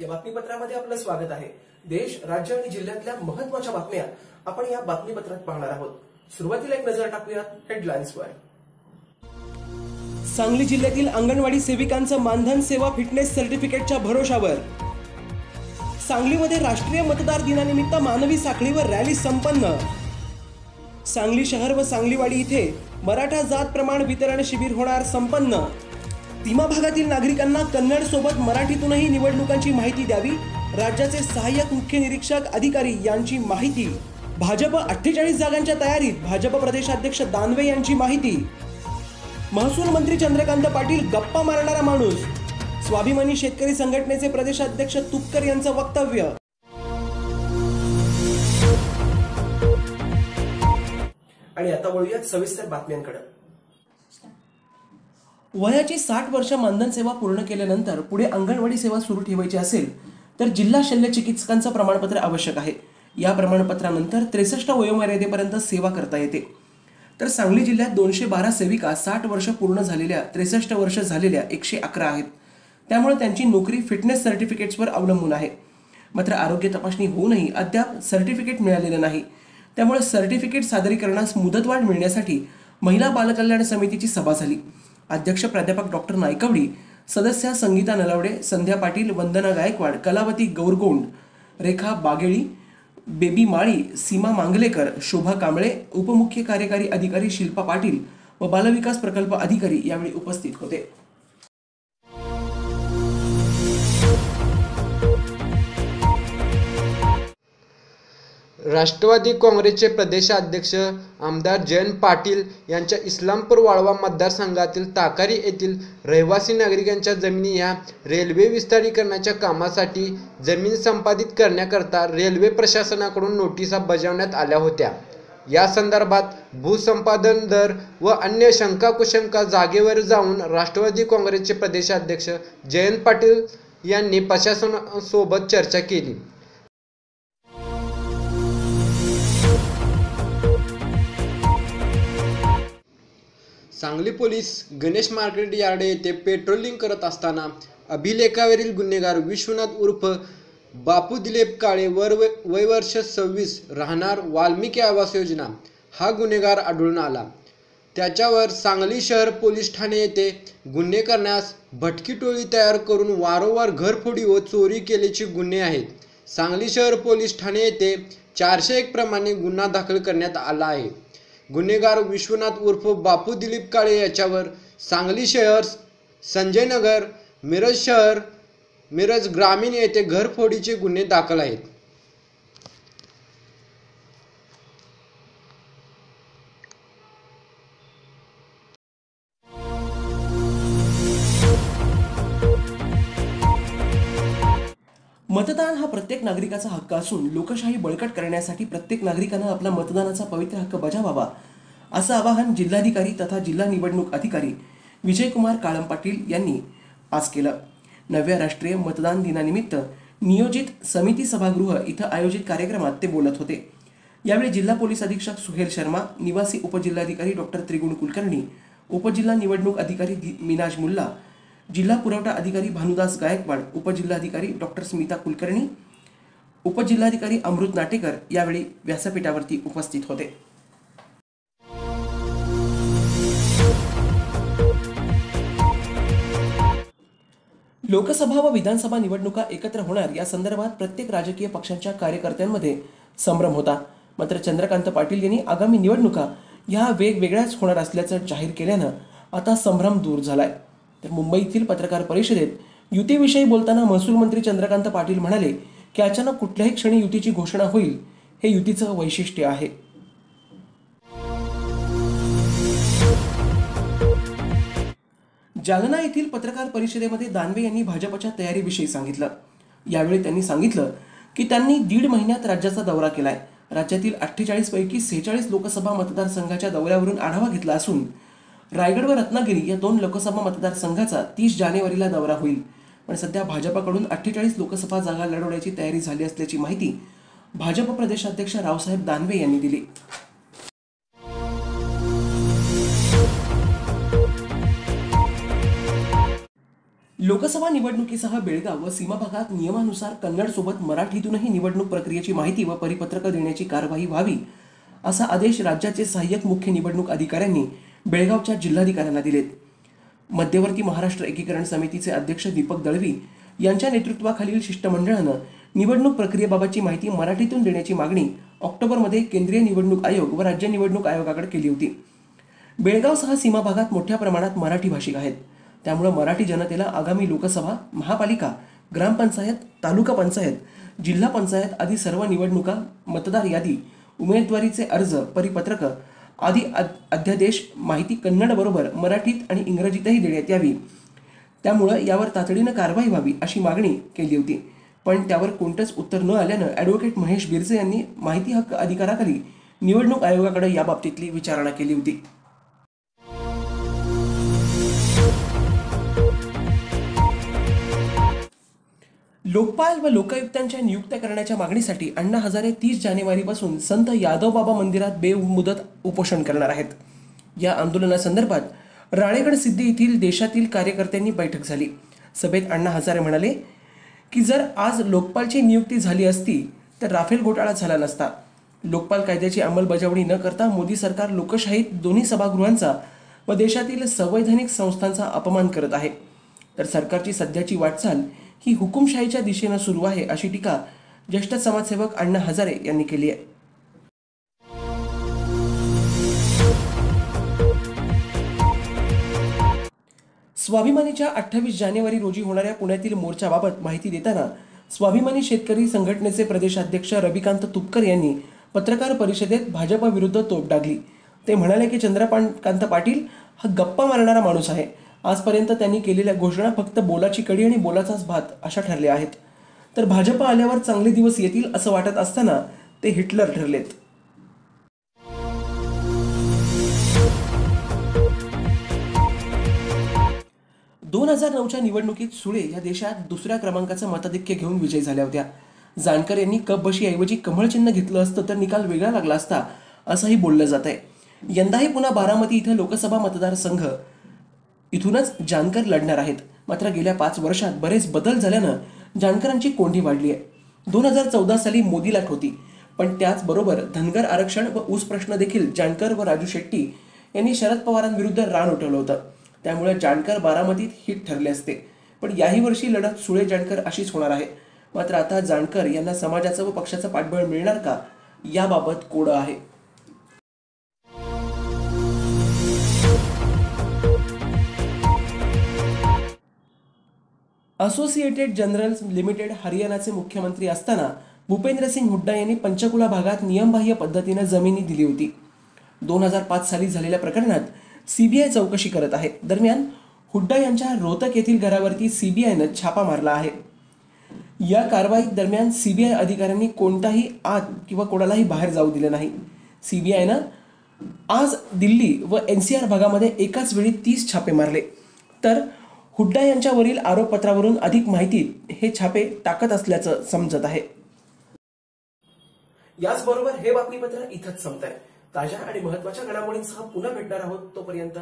या बातमीपत्रामध्ये आपलं स्वागत आहे. देश राज्य आणि जिल्ह्यातल्या महत्त्वाच्या बातम्या आपण या बातमीपत्रात पाहणार आहोत. सुरुवातीला एक नजर टाकूयात हेडलाईन्सवर सांगली जिल्ह्यातील अंगणवाडी सेविकांचं मानधन सेवा फिटनेस सर्टिफिकेटच्या भरोशावर. सांगलीमध्ये राष्ट्रीय मतदार दिनानिमित्त मानवी साखळीवर रॅली संपन्न. सांगली शहर व सांगलीवाडी इथे मराठा जात प्रमाण वितरण शिबिर होणार संपन्न. सीमा भागातील नागरिकांना कन्नड सोबत मराठीतूनही निवडणुकांची माहिती द्यावी राज्याचे सहाय्यक मुख्य निरीक्षक अधिकारी यांची माहिती. भाजप अठ्ठेचाळीस जागांच्या तयारीत भाजप प्रदेशाध्यक्ष दानवे यांची माहिती. महसूल मंत्री चंद्रकांत पाटील गप्पा मारणारा माणूस. स्वाभिमानी शेतकरी संघटनेचे प्रदेशाध्यक्ष तुपकर यांचं वक्तव्य. आणि आता वळूयात सविस्तर बातम्यांकडे. वयाची साठ वर्ष मानधन सेवा पूर्ण केल्यानंतर पुढे अंगणवाडी सेवा सुरू ठेवायची असेल तर जिल्हा शल्य चिकित्सकांचं प्रमाणपत्र आवश्यक आहे. या प्रमाणपत्रानंतर त्रेसष्ट वयोमर्यादेपर्यंत सेवा करता येते. तर सांगली जिल्ह्यात दोनशे बारा सेविका साठ वर्ष पूर्ण झालेल्या त्रेसष्ट वर्ष झालेल्या एकशे अकरा आहेत. त्यामुळे त्यांची नोकरी फिटनेस सर्टिफिकेट्सवर अवलंबून आहे. मात्र आरोग्य तपासणी होऊनही अद्याप सर्टिफिकेट मिळालेलं नाही. त्यामुळे सर्टिफिकेट सादरीकरणास मुदतवाढ मिळण्यासाठी महिला बालकल्याण समितीची सभा झाली. अध्यक्ष प्राध्यापक डॉक्टर नायकवडी सदस्या संगीता नलावडे संध्या पाटील वंदना गायकवाड कलावती गौरगोंड रेखा बागेळी बेबी माळी सीमा मांगलेकर शोभा कांबळे उपमुख्य कार्यकारी अधिकारी शिल्पा पाटील व बालविकास प्रकल्प अधिकारी यावेळी उपस्थित होते. राष्ट्रवादी काँग्रेसचे प्रदेशाध्यक्ष आमदार जयंत पाटील यांच्या इस्लामपूर वाळवा मतदारसंघातील ताकारी येथील रहिवासी नागरिकांच्या जमिनी या रेल्वे विस्तारीकरणाच्या कामासाठी जमीन संपादित करण्याकरता रेल्वे प्रशासनाकडून नोटिसा बजावण्यात आल्या होत्या. या संदर्भात भूसंपादन दर व अन्य शंका कुशंका जागेवर जाऊन राष्ट्रवादी काँग्रेसचे प्रदेशाध्यक्ष जयंत पाटील यांनी प्रशासनासोबत चर्चा केली. Sangli police Ganesh market yard येथे पेट्रोलिंग करत असताना अभिलेखावरील गुन्हेगार विश्वनाथ उर्फ बापू दिलीप काळे वर वय वर्ष सव्वीस राहणार वाल्मिकी आवास योजना. हा गुन्हेगार आढळून आला. त्याच्यावर सांगली शहर पोलीस ठाणे येथे गुन्हे करण्यास भटकी टोळी तयार करून वारंवार घरफोडी व चोरी केल्याचे गुन्हे आहेत. सांगली शहर पोलीस ठाणे येथे चारशे एक प्रमाणे गुन्हा दाखल करण्यात आला आहे. गुन्हेगार विश्वनाथ उर्फ बापू दिलीप काळे याच्यावर सांगली शहर संजय नगर मिरज शहर मिरज ग्रामीण येथे घरफोडीचे गुन्हे दाखल आहेत. मतदान हा प्रत्येक नागरिकाचा हक्क असून लोकशाही बळकट करण्यासाठी प्रत्येक नागरिकानं आपला मतदानाचा पवित्र हक्क बजावावा. असं आवाहन जिल्हाधिकारी तथा जिल्हा निवडणूक अधिकारी विजयकुमार काळम पाटील यांनी आज केलं. नव्या राष्ट्रीय मतदान दिनानिमित्त नियोजित समिती सभागृह इथं आयोजित कार्यक्रमात ते बोलत होते. यावेळी जिल्हा पोलीस अधीक्षक सुहेल शर्मा निवासी उपजिल्हाधिकारी डॉक्टर त्रिगुण कुलकर्णी उपजिल्हा निवडणूक अधिकारी मिनाज मुल्ला जिल्हा पुरवठा अधिकारी भानुदास गायकवाड उपजिल्हाधिकारी डॉक्टर स्मिता कुलकर्णी उपजिल्हाधिकारी अमृत नाटेकर यावेळी व्यासपीठावरती उपस्थित होते. लोकसभा व विधानसभा निवडणुका एकत्र होणार या संदर्भात प्रत्येक राजकीय पक्षांच्या कार्यकर्त्यांमध्ये संभ्रम होता. मात्र चंद्रकांत पाटील यांनी आगामी निवडणुका ह्या वेगवेगळ्याच होणार असल्याचं जाहीर केल्यानं आता संभ्रम दूर झालाय. तर मुंबईतील पत्रकार परिषदेत युतीविषयी बोलताना महसूल मंत्री चंद्रकांत पाटील म्हणाले की अचानक कुठल्याही क्षणी युतीची घोषणा होईल हे युतीचं वैशिष्ट्य आहे. जालना येथील पत्रकार परिषदेमध्ये दानवे यांनी भाजपच्या तयारीविषयी सांगितलं. यावेळी त्यांनी सांगितलं की त्यांनी दीड महिन्यात राज्याचा दौरा केलाय. राज्यातील अठ्ठेचाळीस पैकी सेहेचाळीस लोकसभा मतदारसंघाच्या दौऱ्यावरून आढावा घेतला असून रायगड व रत्नागिरी या दोन लोकसभा मतदारसंघाचा तीस जानेवारीला दौरा होईल. पण सध्या भाजपाकडून अठ्ठेचाळीस लोकसभा जागा लढवण्याची तयारी झाली असल्याची माहिती भाजप प्रदेशाध्यक्ष रावसाहेब दानवे यांनी दिली. लोकसभा निवडणुकीसह बेळगाव व सीमा भागात नियमानुसार कन्नड सोबत मराठीतूनही निवडणूक प्रक्रियेची माहिती व परिपत्रकं देण्याची कारवाई व्हावी असा आदेश राज्याचे सहाय्यक मुख्य निवडणूक अधिकाऱ्यांनी बेळगावच्या जिल्हाधिकाऱ्यांना दिलेत. मध्यवर्ती महाराष्ट्र एकीकरण समितीचे अध्यक्ष दीपक दळवी यांच्या नेतृत्वाखालील शिष्टमंडळानं निवडणूक प्रक्रियेबाबतची माहिती मराठीतून देण्याची मागणी ऑक्टोबरमध्ये केंद्रीय निवडणूक आयोग व राज्य निवडणूक आयोगाकडे केली होती. बेळगावसह सीमा भागात मोठ्या प्रमाणात मराठी भाषिक आहेत. त्यामुळे मराठी जनतेला आगामी लोकसभा महापालिका ग्रामपंचायत तालुका पंचायत जिल्हा पंचायत आदी सर्व निवडणुका मतदार यादी उमेदवारीचे अर्ज परिपत्रकं आदी अध्यादेश माहिती कन्नडबरोबर मराठीत आणि इंग्रजीतही देण्यात यावी. त्यामुळं यावर तातडीनं कारवाई व्हावी अशी मागणी केली होती. पण त्यावर कोणतंच उत्तर न आल्यानं ॲडव्होकेट महेश बिरजे यांनी माहिती हक्क अधिकाराखाली निवडणूक आयोगाकडे याबाबतीतली विचारणा केली होती. लोकपाल व लोकायुक्तांच्या नियुक्त्या करण्याच्या मागणीसाठी अण्णा हजारे तीस जानेवारीपासून संत यादवबाबा मंदिरात बेमुदत उपोषण करणार आहेत. या आंदोलनासंदर्भात राळेगड सिद्धी येथील देशातील कार्यकर्त्यांनी बैठक झाली. सभेत अण्णा हजारे म्हणाले की जर आज लोकपालची नियुक्ती झाली असती तर राफेल घोटाळा झाला नसता. लोकपाल कायद्याची अंमलबजावणी न करता मोदी सरकार लोकशाहीत दोन्ही सभागृहांचा व देशातील संवैधानिक संस्थांचा अपमान करत आहे. तर सरकारची सध्याची वाटचाल ही हुकुमशाहीच्या दिशेनं सुरू आहे अशी टीका ज्येष्ठ समाजसेवक अण्णा हजारे यांनी केली आहे. स्वाभिमानीच्या अठ्ठावीस जानेवारी रोजी होणाऱ्या पुण्यातील मोर्चाबाबत माहिती देताना स्वाभिमानी शेतकरी संघटनेचे प्रदेशाध्यक्ष रविकांत तुपकर यांनी पत्रकार परिषदेत भाजपविरुद्ध तोप डागली. ते म्हणाले की चंद्रकांत पाटील हा गप्पा मारणारा माणूस आहे. आजपर्यंत त्यांनी केलेल्या घोषणा फक्त बोलाची कडी आणि बोलाचाच भात अशा ठरल्या आहेत. तर भाजप आल्यावर चांगले दिवस येतील असं वाटत असताना ते हिटलर ठरलेत. दोन हजार नऊच्या निवडणुकीत सुळे या देशात दुसऱ्या क्रमांकाचं मताधिक्य घेऊन विजयी झाल्या होत्या. जानकर यांनी कपबशीऐवजी कमळ चिन्ह घेतलं असतं तर निकाल वेगळा लागला असता असंही बोललं जात आहे यंदाही पुन्हा बारामती इथं लोकसभा मतदारसंघ इथूनच जानकर लढणार आहेत. मात्र गेल्या पाच वर्षात बरेच बदल झाल्यानं जानकरांची कोंडी वाढली आहे. दोन हजार चौदा साली मोदी लाट होती. पण त्याचबरोबर धनगर आरक्षण व ऊस प्रश्न देखील जानकर व राजू शेट्टी यांनी शरद पवारांविरुद्ध रान उठवलं होतं. त्यामुळे जानकर बारामतीत हिट ठरले असते. पण याही वर्षी लढत सुळे जानकर अशीच होणार आहे. मात्र आता जानकर यांना समाजाचं व पक्षाचं पाठबळ मिळणार का? याबाबत कोडं आहे. असोसिएटेड जनरल्स लिमिटेड हरियाणाचे मुख्यमंत्री असताना भूपेंद्र सिंग हुड्डा यांनी पंचकुला भागात नियमबाह्य पद्धतीनं जमिनी दिली होती. दोन हजार पाच साली झालेल्या प्रकरणात सीबीआय चौकशी करत आहे. दरम्यान हुड्डा यांच्या रोहतक येथील घरावरती सीबीआयनं छापा मारला आहे. या कारवाई दरम्यान सीबीआय अधिकाऱ्यांनी कोणताही आत किंवा कोणालाही बाहेर जाऊ दिलं नाही. सीबीआयनं आज दिल्ली व एनसीआर भागामध्ये एकाच वेळी तीस छापे मारले. तर हुड्डा यांच्यावरील आरोपपत्रावरून अधिक माहिती हे छापे टाकत असल्याचं समजत आहे. याचबरोबर हे बातमीपत्र इथंच संपत आहे ताज्या आणि महत्त्वाच्या घडामोडींसह पुन्हा भेटणार आहोत तोपर्यंत